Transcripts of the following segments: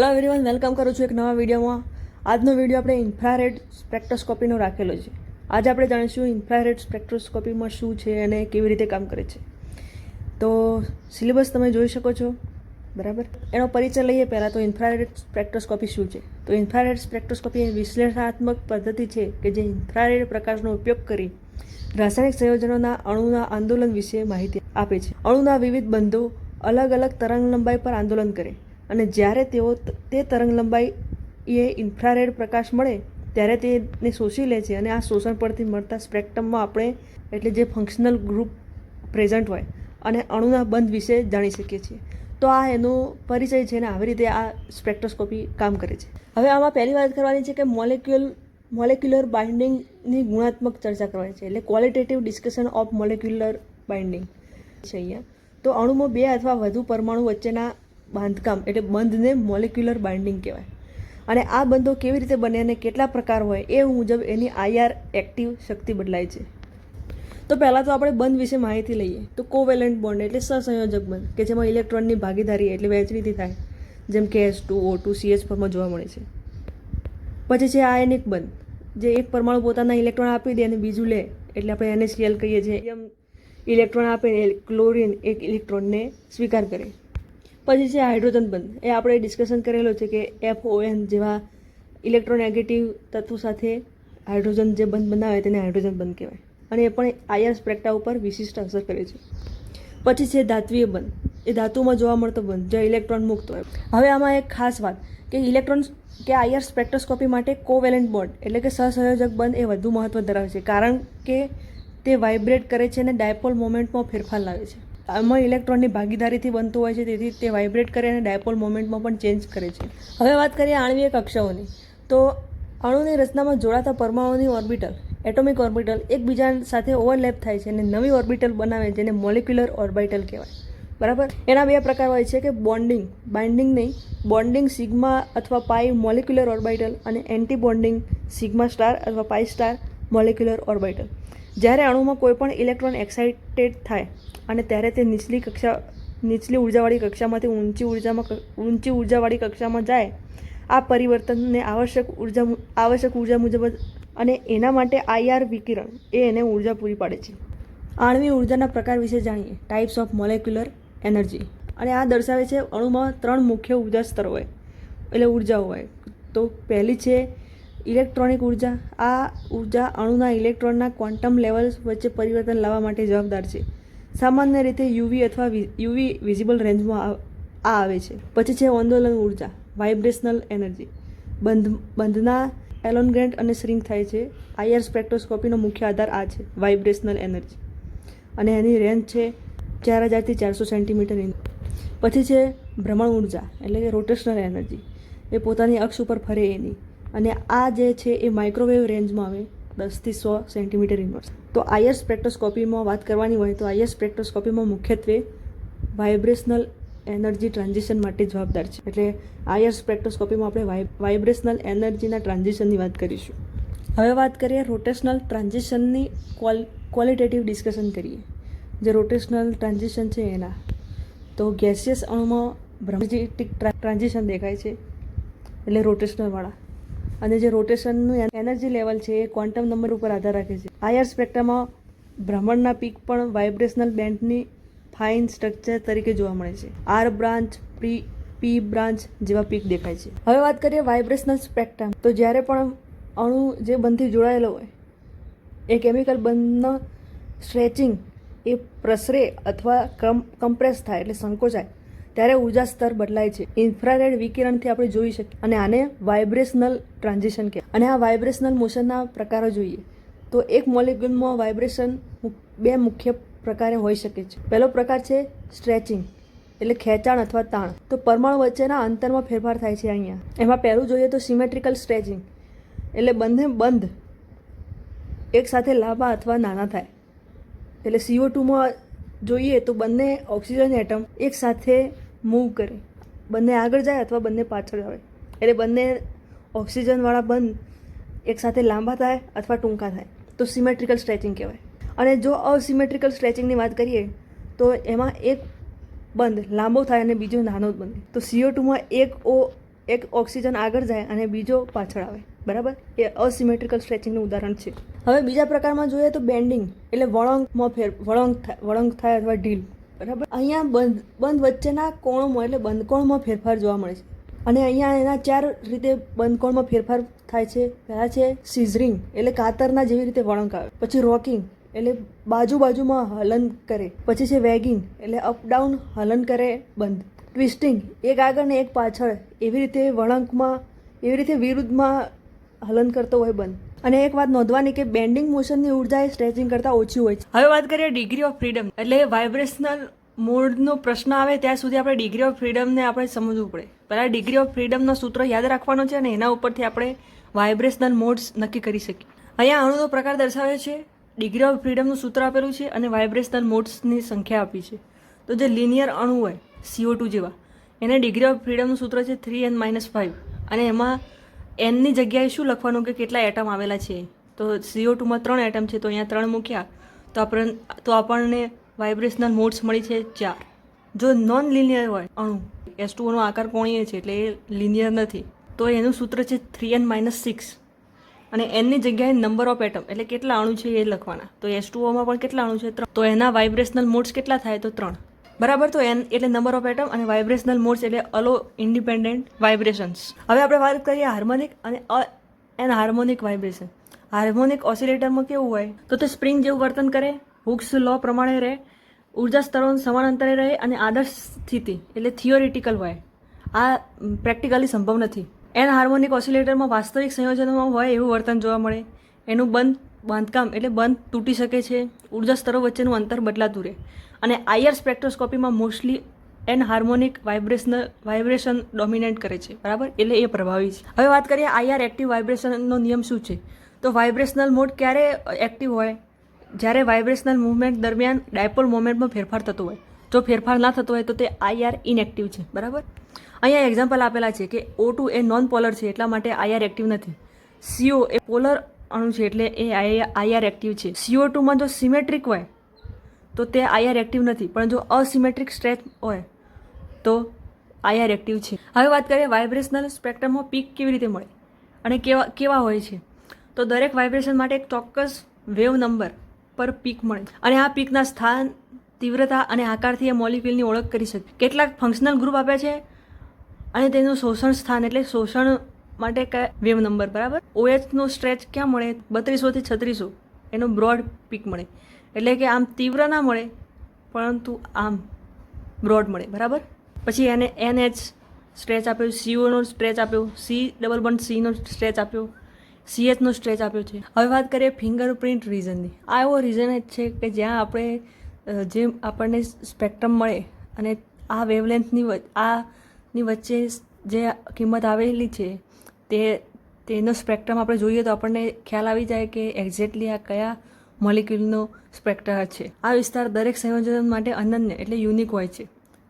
Hello everyone welcome કરું છું એક નવા વિડીયોમાં. આજનો વીડિયો આપણે ઇન્ફ્રારેડ સ્પેક્ટ્રોસ્કોપીનો રાખેલો છે. આજે આપણે જાણીશું ઇન્ફ્રારેડ સ્પેક્ટ્રોસ્કોપીમાં શું છે અને કેવી રીતે કામ કરે છે. તો સિલેબસ તમે જોઈ શકો છો, બરાબર? એનો પરિચય લઈએ પહેલાં તો ઇન્ફ્રારેડ સ્પેક્ટ્રોસ્કોપી શું છે. તો ઇન્ફ્રારેડ સ્પેક્ટ્રોસ્કોપી એ વિશ્લેષણાત્મક પદ્ધતિ છે કે જે ઇન્ફ્રારેડ પ્રકાશનો ઉપયોગ કરી રાસાયણિક સંયોજનોના અણુના આંદોલન વિશે માહિતી આપે છે. અણુના વિવિધ બંધો અલગ અલગ તરંગ લંબાઈ પર આંદોલન કરે. અને જ્યારે તેઓ તે તરંગલંબાઈ એ ઇન્ફ્રારેડ પ્રકાશ મળે, ત્યારે તેને શોષી લે છે અને આ શોષણ પરથી મળતા સ્પેક્ટ્રમમાં આપણે એટલે જે ફંક્શનલ ગ્રુપ પ્રેઝન્ટ હોય અને અણુના બંધ વિશે જાણી શકીએ છીએ. તો આ એનો પરિચય છે ને આવી રીતે આ સ્પેક્ટ્રોસ્કોપી કામ કરે છે. હવે આમાં પહેલી વાત કરવાની છે કે મોલેક્યુલ મોલેક્યુલર બાઇન્ડિંગની ગુણાત્મક ચર્ચા કરવાની છે, એટલે qualitative discussion of molecular binding છે અહીંયા. તો અણુમાં બે અથવા વધુ પરમાણુ વચ્ચેના બાંધકામ એટલે બંધને મોલેક્યુલર બાઇન્ડિંગ કહેવાય. અને આ બંધો કેવી રીતે બને અને કેટલા પ્રકાર હોય એ મુજબ એની આઈઆર એક્ટિવ શક્તિ બદલાય છે. તો પહેલાં તો આપણે બંધ વિશે માહિતી લઈએ. તો કોવેલન્ટ બોન્ડ એટલે સહસંયોજક બંધ, કે જેમાં ઇલેક્ટ્રોનની ભાગીદારી એટલે વહેંચણીથી થાય, જેમ કે S two O two CH ફોર્મમાં જોવા મળે છે. પછી છે આયનિક બંધ, જે એક પરમાણુ પોતાના ઇલેક્ટ્રોન આપી દે અને બીજું લે, એટલે આપણે એને સીએલ કહીએ છીએ એમ ઇલેક્ટ્રોન આપે ક્લોરિન એક ઇલેક્ટ્રોનને સ્વીકાર કરે. પછી છે હાઇડ્રોજન બંધ. એ આપણે ડિસ્કશન કરેલો છે કે એફ એન જેવા ઇલેક્ટ્રોનેગેટિવ તત્વો સાથે હાઇડ્રોજન જે બંધ બનાવે તેને હાઇડ્રોજન બંધ કહેવાય. અને એ પણ આયર સ્પેક્ટા ઉપર વિશિષ્ટ અસર કરે છે. પછી છે ધાત્વીય બંધ. એ ધાતુમાં જોવા મળતો બંધ, જે ઇલેક્ટ્રોન મુક્ત હોય. હવે આમાં એક ખાસ વાત કે ઇલેક્ટ્રોન કે આયર સ્પેક્ટ્રોસ્કોપી માટે કોવેલેન્ટ બોન્ડ એટલે કે સહસંયોજક બંધ એ વધુ મહત્વ ધરાવે છે. કારણ કે તે વાઇબ્રેટ કરે છે અને ડાયપોલ મોમેન્ટમાં ફેરફાર લાવે છે. આમાં ઇલેક્ટ્રોનની ભાગીદારીથી બનતું હોય છે, તેથી તે વાઇબ્રેટ કરે અને ડાયપોલ મોમેન્ટમાં પણ ચેન્જ કરે છે. હવે વાત કરીએ આણવીય કક્ષાઓની. તો અણુની રચનામાં જોડાતા પરમાણુની ઓર્બિટલ એટોમિક ઓર્બિટલ એકબીજા સાથે ઓવરલેપ થાય છે અને નવી ઓર્બિટલ બનાવે જેને મોલિક્યુલર ઓર્બિટલ કહેવાય. બરાબર? એના બે પ્રકાર હોય છે કે બોન્ડિંગ બાઇન્ડિંગ નહીં બોન્ડિંગ સિગ્મા અથવા પાઈ મોલિક્યુલર ઓર્બિટલ અને એન્ટી બોન્ડિંગ સિગ્મા સ્ટાર અથવા પાઈ સ્ટાર મોલિક્યુલર ઓર્બિટલ જ્યારે અણુમાં કોઈ પણ ઇલેક્ટ્રોન એક્સાઇટેડ થાય અને ત્યારે તે નીચલી કક્ષા, નીચલી ઉર્જાવાળી કક્ષામાંથી ઊંચી ઉર્જામાં ઊંચી ઉર્જાવાળી કક્ષામાં જાય, આ પરિવર્તનને આવશ્યક ઊર્જા આવશ્યક ઊર્જા મુજબ અને એના માટે આઈઆર વિકિરણ એ એને ઊર્જા પૂરી પાડે છે. આણવી ઉર્જાના પ્રકાર વિશે જાણીએ. ટાઈપ્સ ઓફ મોલેક્યુલર એનર્જી અને આ દર્શાવે છે અણુમાં ત્રણ મુખ્ય ઊર્જા સ્તર હોય, એટલે ઊર્જા હોય. તો પહેલી છે ઇલેક્ટ્રોનિક ઊર્જા. આ ઊર્જા અણુના ઇલેક્ટ્રોનના ક્વોન્ટમ લેવલ્સ વચ્ચે પરિવર્તન લાવવા માટે જવાબદાર છે. સામાન્ય રીતે યુવી અથવા યુવી વિઝિબલ રેન્જમાં આ આવે છે. પછી છે આંદોલન ઊર્જા, વાઇબ્રેશનલ એનર્જી. બંધ, બંધના એલોનગ્રેન્ટ અને શ્રિંક થાય છે. આઈઆર સ્પેક્ટ્રોસ્કોપીનો મુખ્ય આધાર આ છે, વાઇબ્રેશનલ એનર્જી. અને એની રેન્જ છે ચાર હજારથી ચારસો સેન્ટીમીટર પછી છે ભ્રમણ ઊર્જા, એટલે કે રોટેશનલ એનર્જી. એ પોતાની અક્ષ ઉપર ફરે એની. અને આ જે છે એ માઇક્રોવેવ રેન્જમાં આવે દસથી સો સેન્ટીમીટર ઇન્વર્સ તો આઈઆર સ્પેક્ટ્રોસ્કોપીમાં વાત કરવાની હોય તો આઈઆર સ્પેક્ટ્રોસ્કોપીમાં મુખ્યત્વે વાઇબ્રેશનલ એનર્જી ટ્રાન્ઝિશન માટે જવાબદાર છે. એટલે આઈઆર સ્પેક્ટ્રોસ્કોપીમાં આપણે વાઈ વાઇબ્રેશનલ એનર્જીના ટ્રાન્ઝિશનની વાત કરીશું. હવે વાત કરીએ રોટેશનલ ટ્રાન્ઝિશનની ક્વોલ ક્વોલિટેટિવ ડિસ્કશન કરીએ. જે રોટેશનલ ટ્રાન્ઝિશન છે એના. તો ગેસિયસ અણુમાં ભ્રમજીટિક ટ્રાન્ઝિશન દેખાય છે. એટલે રોટેશનલવાળા અને જે રોટેશનનું એનર્જી લેવલ છે એ ક્વોન્ટમ નંબર ઉપર આધાર રાખે છે. આયર સ્પેક્ટ્રામાં ભ્રમણના પીક પણ વાઇબ્રેશનલ બેન્ડની ફાઇન સ્ટ્રક્ચર તરીકે જોવા મળે છે. R branch pre P branch જેવા પીક દેખાય છે. હવે વાત કરીએ વાઇબ્રેશનલ સ્પેક્ટ્રમ તો જ્યારે પણ અણુ જે બંધથી જોડાયેલો હોય, એ કેમિકલ બંધનો સ્ટ્રેચિંગ એ પ્રસરે અથવા કમ કમ્પ્રેસ થાય એટલે સંકોચાય ત્યારે ઊર્જા સ્તર બદલાય છે. ઇન્ફ્રારેડ વિકિરણથી આપણે જોઈ શકીએ અને આને વાઇબ્રેશનલ ટ્રાન્ઝિશન કહે અને આ વાઇબ્રેશનલ મોશનના પ્રકારો જોઈએ. તો એક મોલિક્યુલમાં વાઇબ્રેશન બે મુખ્ય પ્રકારે હોઈ શકે છે. પહેલો પ્રકાર છે સ્ટ્રેચિંગ, એટલે ખેંચાણ અથવા તાણ. તો પરમાણુ વચ્ચેના અંતરમાં ફેરફાર થાય છે અહીંયા. એમાં પહેલું જોઈએ તો સિમેટ્રિકલ સ્ટ્રેચિંગ એટલે બંને બંધ એકસાથે લાંબા અથવા નાના થાય. એટલે સીઓ ટુમાં જોઈએ તો બંને ઓક્સિજન એટમ એક સાથે મૂવ કરે. બંને આગળ જાય અથવા બંને પાછળ આવે. એટલે બંને ઓક્સિજનવાળા બંધ એક સાથે લાંબા થાય અથવા ટૂંકા થાય. તો સિમેટ્રિકલ સ્ટ્રેચિંગ કહેવાય. અને જો અસિમેટ્રિકલ સ્ટ્રેચિંગની વાત કરીએ, તો એમાં એક બંધ લાંબો થાય અને બીજો નાનો જ બને તો સીઓ ટુમાં એક ઓ એક ઓક્સિજન આગળ જાય અને બીજો પાછળ આવે. બરાબર? એ અસિમેટ્રિકલ સ્ટ્રેચિંગનું ઉદાહરણ છે. હવે બીજા પ્રકારમાં જોઈએ તો બેન્ડિંગ એટલે વળંકમાં ફેર વળંગ થાય વળંગ થાય અથવા ઢીલ. બરાબર? અહીંયા બંધ બંધ વચ્ચેના કોણોમાં એટલે બંધકોણમાં ફેરફાર જોવા મળે છે. અને અહીંયા એના ચાર રીતે બંધકોણમાં ફેરફાર થાય છે. પહેલાં છે સિઝરિંગ એટલે કાતરના જેવી રીતે વળંક આવે. પછી રોકિંગ એટલે બાજુ બાજુમાં હલન કરે. પછી છે વેગિંગ એટલે અપ ડાઉન હલન કરે, બંધ. ટ્વિસ્ટિંગ એક આગળ ને એક પાછળ, એવી રીતે વળાંકમાં, એવી રીતે વિરુદ્ધમાં હલન કરતો હોય બંધ. અને એક વાત નોંધવાની કે બેન્ડિંગ મોશનની ઊર્જા એ સ્ટ્રેચિંગ કરતાં ઓછી હોય છે. હવે વાત કરીએ ડિગ્રી ઓફ ફ્રીડમ એટલે વાઇબ્રેશનલ મોડનો પ્રશ્ન આવે ત્યાં સુધી આપણે ડિગ્રી ઓફ ફ્રીડમને આપણે સમજવું પડે. પહેલાં ડિગ્રી ઓફ ફ્રીડમનો સૂત્ર યાદ રાખવાનો છે અને એના ઉપરથી આપણે વાઇબ્રેશનલ મોડ્સ નક્કી કરી શકીએ. અહીંયા અણુનો પ્રકાર દર્શાવે છે ડિગ્રી ઓફ ફ્રીડમનું સૂત્ર આપેલું છે અને વાઇબ્રેશનલ મોડ્સની સંખ્યા આપી છે. તો જે લિનિયર અણુ હોય સીઓ ટુ જેવા, એને ડિગ્રી ઓફ ફ્રીડમનું સૂત્ર છે થ્રી એન માઇનસ ફાઇવ અને એમાં એનની જગ્યાએ શું લખવાનું કે કેટલા એટમ આવેલા છે? તો સીઓ ટુમાં ત્રણ એટમ છે, તો અહીંયા ત્રણ મૂક્યા. તો આપણને તો આપણને વાઇબ્રેશનલ મોડ્સ મળી છે ચાર. જો નોન લિનિયર હોય, અણુ. એસ ટુનો આકાર કોણીય છે, એટલે એ લિનિયર નથી. તો એનું સૂત્ર છે થ્રી એન માઇનસ સિક્સ અને એનની જગ્યાએ નંબર ઓફ એટમ એટલે કેટલા અણુ છે એ લખવાના. તો એસ ટુઓમાં પણ કેટલા અણુ છે? ત્રણ. તો એના વાઇબ્રેશનલ મોડ્સ કેટલા થાય? તો ત્રણ. બરાબર તો એન એટલે નંબર ઓફ એટમ અને વાઇબ્રેશનલ મોડ્સ એટલે અલો ઇન્ડિપેન્ડન્ટ વાઇબ્રેશન્સ હવે આપણે વાત કરીએ હાર્મોનિક અને એન હાર્મોનિક વાઇબ્રેશન હાર્મોનિક ઓસિલેટરમાં કેવું હોય? તો તે સ્પ્રિંગ જેવું વર્તન કરે હુક્સ લો પ્રમાણે રહે ઊર્જા સ્તરો અંતરે રહે અને આદર્શ સ્થિતિ એટલે થિયોરિટિકલ હોય. આ પ્રેક્ટિકલી સંભવ નથી. એન હાર્મોનિક ઓસિલેટરમાં વાસ્તવિક સંયોજનોમાં હોય એવું વર્તન જોવા મળે. એનું બંધ બાંધકામ એટલે બંધ તૂટી શકે છે. ઊર્જા સ્તરો વચ્ચેનું અંતર બદલાતું રહે. અને IR સ્પેક્ટ્રોસ્કોપીમાં mostly anharmonic vibrational, vibration dominate કરે છે. બરાબર? એટલે એ પ્રભાવી છે. હવે વાત કરીએ આઈઆર એક્ટિવ વાઇબ્રેશનનો નિયમ શું છે? તો વાઇબ્રેશનલ મોડ ક્યારે એક્ટિવ હોય? જ્યારે વાઇબ્રેશનલ મુવમેન્ટ દરમિયાન ડાયપોલ મોમેન્ટમાં ફેરફાર થતો હોય. જો ફેરફાર ના થતો હોય તો તે આઈઆર ઇનએક્ટિવ છે. બરાબર? અહીંયા એક્ઝામ્પલ આપેલા છે કે ઓ ટુ એ નોન પોલર છે, એટલા માટે આઈઆર એક્ટિવ નથી. સીઓ એ પોલર અણુ છે એટલે એ આઈઆર એક્ટિવ છે. સીઓ ટુમાં જો સિમેટ્રિક હોય, તો તે આઈઆર એક્ટિવ નથી. પણ જો અસિમેટ્રિક સ્ટ્રેચ હોય, તો આઈઆર એક્ટિવ છે. હવે વાત કરીએ વાઇબ્રેશનલ સ્પેક્ટ્રમમાં પીક કેવી રીતે મળે અને કેવા કેવા હોય છે. તો દરેક વાઇબ્રેશન માટે એક ચોક્કસ વેવ નંબર પર પીક મળે અને આ પીકના સ્થાન, તીવ્રતા અને આકારથી એ મોલિક્યુલની ઓળખ કરી શકે. કેટલાક ફંક્શનલ ગ્રુપ આપ્યા છે અને તેનું શોષણ સ્થાન એટલે શોષણ માટે કયા વેવ નંબર, બરાબર? ઓએચનો સ્ટ્રેચ ક્યાં મળે? બત્રીસોથી છત્રીસો. એનો બ્રોડ પીક મળે. એટલે કે આમ તીવ્ર ના મળે, પરંતુ આમ બ્રોડ મળે, બરાબર? પછી એને એન એચ સ્ટ્રેચ આપ્યો સીઓનો સ્ટ્રેચ આપ્યો સી ડબલ વન સીનો સ્ટ્રેચ આપ્યો સીએચનો સ્ટ્રેચ આપ્યો છે. હવે વાત કરીએ ફિંગરપ્રિન્ટ રીઝનની આ એવો રીઝન જ છે કે જ્યાં આપણે જે આપણને સ્પેક્ટ્રમ મળે અને આ વેવલેન્થની આની વચ્ચે જે કિંમત આવેલી છે તે, તેનો સ્પેક્ટ્રમ આપણે જોઈએ તો આપણને ખ્યાલ આવી જાય કે એક્ઝેક્ટલી આ કયા મોલિક્યુલનો સ્પેક્ટ્ર છે. આ વિસ્તાર દરેક સંયોજન માટે અનન્ય એટલે યુનિક હોય છે.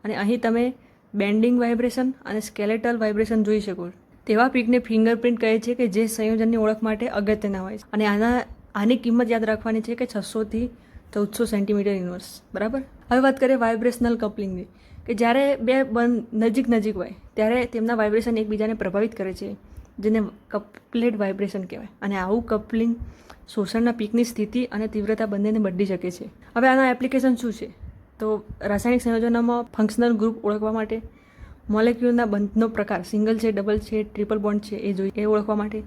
અને અહીં તમે બેન્ડિંગ વાઇબ્રેશન અને સ્કેલેટલ વાઇબ્રેશન જોઈ શકો તેવા પીકને ફિંગરપ્રિન્ટ કહે છે કે જે સંયોજનની ઓળખ માટે અગત્યના હોય છે. અને આના, આની કિંમત યાદ રાખવાની છે કે છસોથી ચૌદસો સેન્ટીમીટર ઇન્વર્સ બરાબર? હવે વાત કરીએ વાઇબ્રેશનલ કપલિંગની કે જ્યારે બે બંધ નજીક નજીક હોય, ત્યારે તેમના વાઇબ્રેશન એકબીજાને પ્રભાવિત કરે છે. જેને કપલેટ વાઇબ્રેશન કહેવાય. અને આવું કપલિંગ શોષણના પીકની સ્થિતિ અને તીવ્રતા બંનેને બદલી શકે છે. હવે આના એપ્લિકેશન શું છે? તો રાસાયણિક સંયોજનોમાં ફંક્શનલ ગ્રુપ ઓળખવા માટે મોલેક્યુલના બંધનો પ્રકાર સિંગલ છે ડબલ છે ટ્રિપલ બોન્ડ છે, એ જોઈ, એ ઓળખવા માટે,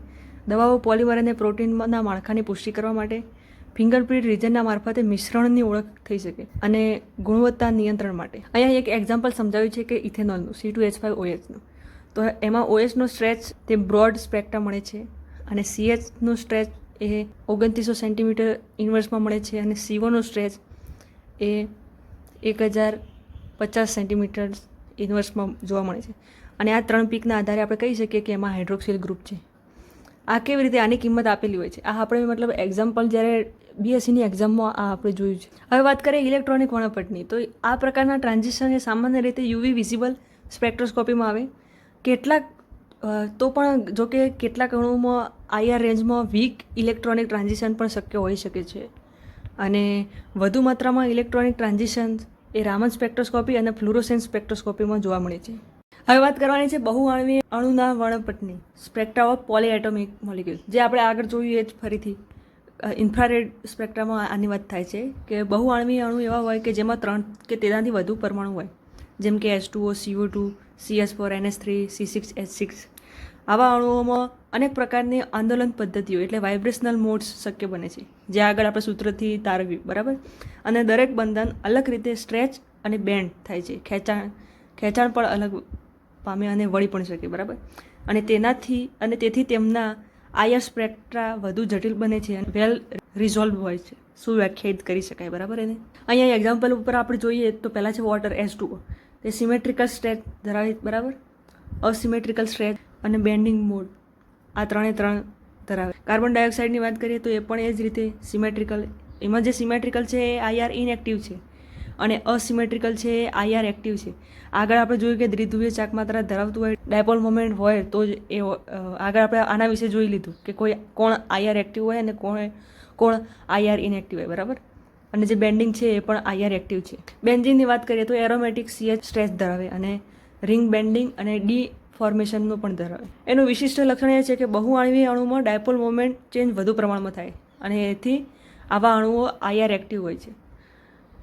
દવાઓ પોલિમર અને પ્રોટીનના માળખાની પુષ્ટિ કરવા માટે ફિંગરપ્રિન્ટ રિજનના મારફતે મિશ્રણની ઓળખ થઈ શકે, અને ગુણવત્તા નિયંત્રણ માટે. અહીંયા એક એક્ઝામ્પલ સમજાવ્યું છે કે ઇથેનોલનું સી ટુ એચ ફાઇવ ઓએચનું તો એમાં ઓએસનો સ્ટ્રેચ તે બ્રોડ સ્પેક્ટ્રમ મળે છે અને સીએચનો સ્ટ્રેચ એ ઓગણત્રીસો સેન્ટીમીટર ઇન્વર્સમાં મળે છે અને સીઓનો સ્ટ્રેચ એ એક હજાર પચાસ સેન્ટીમીટર ઇન્વર્સમાં જોવા મળે છે. અને આ ત્રણ પીકના આધારે આપણે કહી શકીએ કે એમાં હાઇડ્રોક્સિલ ગ્રુપ છે. આ કેવી રીતે આની કિંમત આપેલી હોય છે? આ આપણે મતલબ એક્ઝામ્પલ જ્યારે બીએસસીની એક્ઝામમાં આ આપણે જોયું છે. હવે વાત કરીએ ઇલેક્ટ્રોનિક વર્ણપટની. તો આ પ્રકારના ટ્રાન્ઝેક્શન એ સામાન્ય રીતે યુવી વિઝિબલ સ્પેક્ટ્રોસ્કોપીમાં આવે. કેટલાક તો પણ જો કે કેટલાક અણુઓમાં આઈઆર રેન્જમાં વીક ઇલેક્ટ્રોનિક ટ્રાન્ઝિશન પણ શક્ય હોઈ શકે છે. અને વધુ માત્રામાં ઇલેક્ટ્રોનિક ટ્રાન્ઝિશન એ રામન સ્પેક્ટ્રોસ્કોપી અને ફ્લુરોસેન્સ સ્પેક્ટ્રોસ્કોપીમાં જોવા મળે છે. હવે વાત કરવાની છે બહુઆણવી અણુના વર્ણપટની, સ્પેક્ટ્રા ઓફ પોલીએટોમિક મોલિક્યુલ જે આપણે આગળ જોયું એ જ ફરીથી ઇન્ફ્રારેડ સ્પેક્ટ્રામાં આની વાત થાય છે કે બહુઆણવી અણુ એવા હોય કે જેમાં ત્રણ કે તેનાથી વધુ પરમાણુ હોય. જેમ કે H two O CO two CS four NS three C six H six આવા અણુઓમાં અનેક પ્રકારની આંદોલન પદ્ધતિઓ એટલે વાઇબ્રેશનલ મોડ્સ શક્ય બને છે. જે આગળ આપણે સૂત્રથી તારવ્યું, બરાબર? અને દરેક બંધન અલગ રીતે સ્ટ્રેચ અને બેન્ડ થાય છે. ખેંચાણ ખેંચાણ પણ અલગ પામે અને વળી પણ શકે, બરાબર? અને તેનાથી, અને તેથી તેમના આયર સ્પ્રેક્ટ્રા વધુ જટિલ બને છે અને વેલ રિઝોલ્વ હોય છે. સુવ્યાખ્યાયિત કરી શકાય, બરાબર એને? અહીંયા એક્ઝામ્પલ ઉપર આપણે જોઈએ તો પહેલાં છે વોટર એસ ટુ તે સિમેટ્રિકલ સ્ટ્રેચ ધરાવે, બરાબર? અસિમેટ્રિકલ સ્ટ્રેચ અને બેન્ડિંગ મોડ આ ત્રણે ત્રણ ધરાવે. કાર્બન ડાયોક્સાઇડની વાત કરીએ તો એ પણ એ જ રીતે સિમેટ્રિકલ એમાં જે સિમેટ્રિકલ છે એ આઈઆર ઇનએક્ટિવ છે અને અસિમેટ્રિકલ છે એ આઈઆર એક્ટિવ છે. આગળ આપણે જોયું કે દ્વિધ્રુવીય ચાકમાત્રા ધરાવતું હોય ડાયપોલ મોમેન્ટ હોય, તો જ એ આગળ આપણે આના વિશે જોઈ લીધું કે કોઈ કોણ આઈઆર એક્ટિવ હોય અને કોણ કોણ આઈઆર ઇનએક્ટિવ હોય, બરાબર? અને જે બેન્ડિંગ છે એ પણ આઈઆર એક્ટિવ છે. બેન્ઝિનની વાત કરીએ તો એરોમેટિક સીએચ સ્ટ્રેસ ધરાવે અને રિંગ બેન્ડિંગ અને ડી ફોર્મેશનનું પણ ધરાવે. એનું વિશિષ્ટ લક્ષણ એ છે કે બહુઆણવી અણુમાં ડાયપોલ મોમેન્ટ ચેન્જ વધુ પ્રમાણમાં થાય અને એથી આવા અણુઓ આઈઆર એક્ટિવ હોય છે.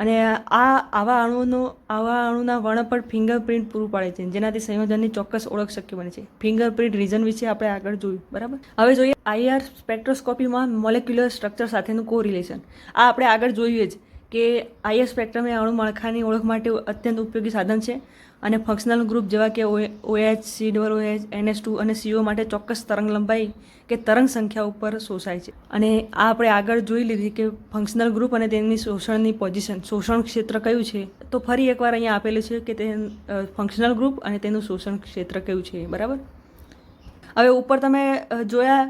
અને આ આવા અણુનો, આવા અણુના વર્ણ પર ફિંગરપ્રિન્ટ પૂરું પાડે છે, જેનાથી સંયોજનની ચોક્કસ ઓળખ શક્ય બને છે. ફિંગરપ્રિન્ટ રીઝન વિશે આપણે આગળ જોયું, બરાબર? હવે જોઈએ આઈઆર સ્પેક્ટ્રોસ્કોપીમાં મોલેક્યુલર સ્ટ્રક્ચર સાથેનું કોરિલેશન આ આપણે આગળ જોઈએ જ કે આઈઆર સ્પેક્ટ્રમ એ અણુ માળખાની ઓળખ માટે અત્યંત ઉપયોગી સાધન છે. અને ફંક્શનલ ગ્રુપ જેવા કે OH C double OH NS two અને સીઓ માટે ચોક્કસ તરંગ લંબાઈ કે તરંગ સંખ્યા ઉપર શોષાય છે. અને આ આપણે આગળ જોઈ લીધી કે ફંક્શનલ ગ્રુપ અને તેમની શોષણની પોઝિશન શોષણ ક્ષેત્ર કયું છે? તો ફરી એકવાર અહીંયા આપેલું છે કે તે ફંક્શનલ ગ્રુપ અને તેનું શોષણ ક્ષેત્ર કયું છે, બરાબર? હવે ઉપર તમે જોયા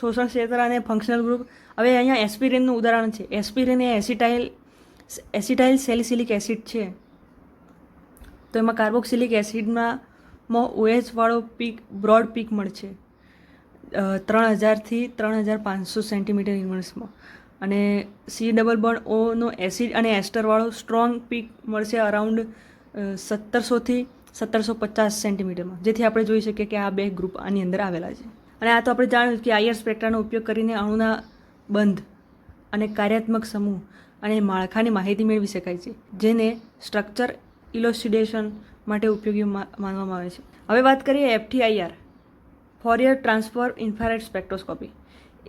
શોષણ ક્ષેત્ર અને ફંક્શનલ ગ્રુપ હવે અહીંયા એસ્પિરિનનું ઉદાહરણ છે. એસ્પિરિન એ એસિટાઇલ એસિટાઇલ સેલિસિલિક એસિડ છે. તો એમાં કાર્બોક્સિલિક એસિડમાં OH પીક, બ્રોડ પીક મળશે. ત્રણ હજારથી ત્રણ હજાર પાંચસો સેન્ટીમીટર ઇન્વર્સમાં. અને સી ડબલ બોન્ડ ઓનો એસિડ અને એસ્ટરવાળો સ્ટ્રોંગ પીક મળશે અરાઉન્ડ સત્તરસોથી સત્તરસો પચાસ સેન્ટીમીટરમાં. જેથી આપણે જોઈ શકીએ કે આ બે ગ્રુપ આની અંદર આવેલા છે. અને આ તો આપણે જાણ્યું કે આયર સ્પેક્ટ્રાનો ઉપયોગ કરીને અણુના બંધ અને કાર્યાત્મક સમૂહ અને માળખાની માહિતી મેળવી શકાય છે, જેને સ્ટ્રક્ચર ઇલોસિડેશન માટે ઉપયોગી માનવામાં આવે છે. હવે વાત કરીએ FTIR Fourier transfer infrared spectroscopy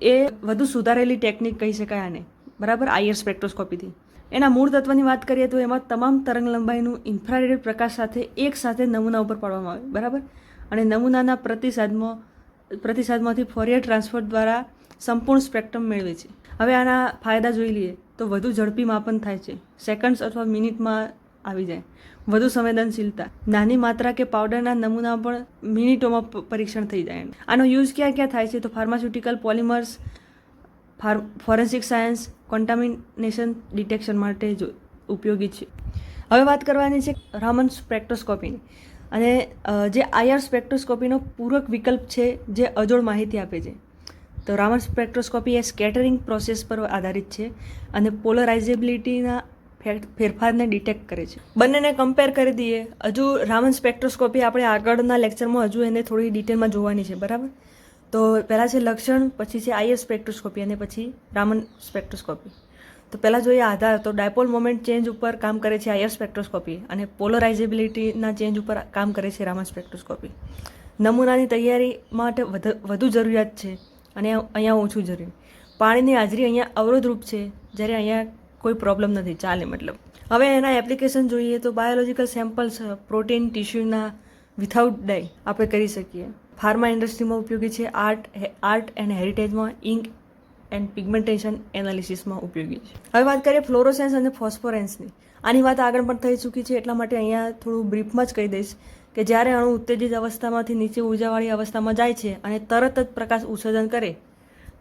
એ વધુ સુધારેલી ટેકનિક કહી શકાય આને. બરાબર? આઈઆર સ્પેક્ટ્રોસ્કોપીથી એના મૂળ તત્વની વાત કરીએ તો એમાં તમામ તરંગલંબાઈનું ઇન્ફ્રારેડ પ્રકાશ સાથે એક સાથે નમૂના ઉપર પાડવામાં આવે. બરાબર? અને નમૂનાના પ્રતિસાદમાં, પ્રતિસાદમાંથી ફોરિયર ટ્રાન્સફર દ્વારા સંપૂર્ણ સ્પેક્ટ્રમ મેળવે છે. હવે આના ફાયદા જોઈ લઈએ તો વધુ ઝડપી માપન થાય છે. સેકન્ડ્સ અથવા મિનિટમાં આવી જાય. વધુ સંવેદનશીલતા. નાની માત્રા કે પાવડરના નમૂના પણ મિનિટોમાં પરીક્ષણ થઈ જાય આનો યુઝ ક્યાં ક્યાં થાય છે? તો pharmaceutical polymers for forensic science contamination detection માટે જો ઉપયોગી છે. હવે વાત કરવાની છે રામન સ્પેક્ટ્રોસ્કોપીની અને જે આઈઆર સ્પેક્ટ્રોસ્કોપીનો પૂરક વિકલ્પ છે જે અજોડ માહિતી આપે છે. તો રામન સ્પેક્ટ્રોસ્કોપી એ સ્કેટરિંગ પ્રોસેસ પર આધારિત છે અને પોલરાઇઝેબિલિટીના ફેરફારને ડિટેક્ટ કરે છે. બંનેને કમ્પેર કરી દઈએ. હજુ રામન સ્પેક્ટ્રોસ્કોપી આપણે આગળના લેક્ચરમાં હજુ એને થોડી ડિટેલમાં જોવાની છે, બરાબર? તો પહેલાં છે લક્ષણ, પછી છે આઈએસ સ્પેક્ટ્રોસ્કોપી અને પછી રામન સ્પેક્ટ્રોસ્કોપી તો પહેલાં જોઈએ આધાર. તો ડાયપોલ મોમેન્ટ ચેન્જ ઉપર કામ કરે છે આયર સ્પેક્ટ્રોસ્કોપી અને પોલરાઇઝેબિલિટીના ચેન્જ ઉપર કામ કરે છે રામન સ્પેક્ટ્રોસ્કોપી નમૂનાની તૈયારી માટે વધુ જરૂરિયાત છે અને અહીંયા ઓછું જરૂરી. પાણીની હાજરી અહીંયા અવરોધરૂપ છે. જ્યારે અહીંયા કોઈ પ્રોબ્લેમ નથી, ચાલે મતલબ. હવે એના એપ્લિકેશન જોઈએ તો બાયોલોજિકલ સેમ્પલ્સ પ્રોટીન ટિશ્યુના વિથાઉટ ડાય આપણે કરી શકીએ. ફાર્મા ઇન્ડસ્ટ્રીમાં ઉપયોગી છે આર્ટ આર્ટ એન્ડ હેરિટેજમાં ઇન્ક એન્ડ પિગમેન્ટેશન એનાલિસિસમાં ઉપયોગી છે. હવે વાત કરીએ ફ્લોરોસેન્સ અને ફોસ્ફોરેન્સની આની વાત આગળ પણ થઈ ચૂકી છે, એટલા માટે અહીંયા થોડું બ્રીફમાં જ કહી દઈશ કે જ્યારે અણુ ઉત્તેજિત અવસ્થામાંથી નીચે ઉર્જાવાળી અવસ્થામાં જાય છે અને તરત જ પ્રકાશ ઉત્સર્જન કરે,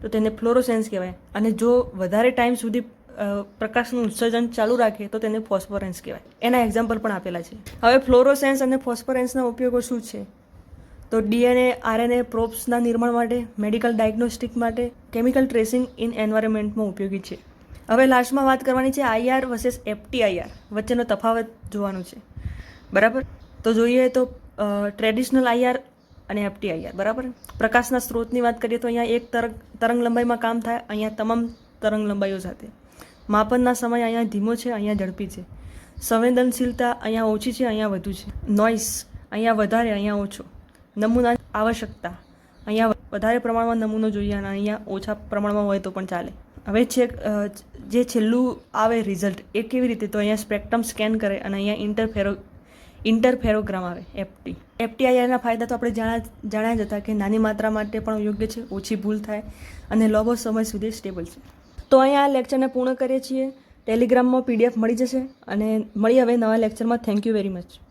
તો તેને ફ્લોરોસેન્સ કહેવાય. અને જો વધારે ટાઈમ સુધી પ્રકાશનું ઉત્સર્જન ચાલુ રાખે તો તેને ફોસ્ફોરેન્સ કહેવાય. એના એક્ઝામ્પલ પણ આપેલા છે. હવે ફ્લોરોસેન્સ અને ફોસ્ફોરેન્સના ઉપયોગો શું છે? તો ડીએનએ, આરએનએ પ્રોપ્સના નિર્માણ માટે, મેડિકલ ડાયગ્નોસ્ટિક માટે, કેમિકલ ટ્રેસિંગ ઇન એન્વાયરમેન્ટમાં ઉપયોગી છે. હવે લાસ્ટમાં વાત કરવાની છે આઈઆર વર્સેસ એફટીઆઈઆર વચ્ચેનો તફાવત જોવાનું છે. બરાબર? તો જોઈએ તો ટ્રેડિશનલ આઈઆર અને એફટી આઈઆર બરાબર? પ્રકાશના સ્ત્રોતની વાત કરીએ તો અહીંયા એક તરંગ તરંગ લંબાઈમાં કામ થાય, અહીંયા તમામ તરંગ લંબાઈઓ સાથે. માપનના સમય અહીંયા ધીમો છે, અહીંયા ઝડપી છે. સંવેદનશીલતા અહીંયા ઓછી છે, અહીંયા વધુ છે. નોઇસ અહીંયા વધારે, અહીંયા ઓછો. નમૂના આવશ્યકતા અહીંયા વધારે પ્રમાણમાં નમૂનો જોઈએ અને અહીંયા ઓછા પ્રમાણમાં હોય તો પણ ચાલે. હવે છે જે છેલ્લું આવે રિઝલ્ટ એ કેવી રીતે? તો અહીંયા સ્પેક્ટ્રમ સ્કેન કરે અને અહીંયા ઇન્ટરફેરો ઇન્ટરફેરોગ્રામ આવે એફટી એફટીઆઈઆરના ફાયદા તો આપણે જાણ્યા જાણ્યા જ હતા કે નાની માત્રા માટે પણ યોગ્ય છે, ઓછી ભૂલ થાય અને લાંબો સમય સુધી સ્ટેબલ છે. તો અહીંયા આ લેક્ચરને પૂર્ણ કરીએ છીએ. ટેલિગ્રામમાં પીડીએફ મળી જશે અને મળી હવે નવા લેક્ચરમાં થેન્ક યુ વેરી મચ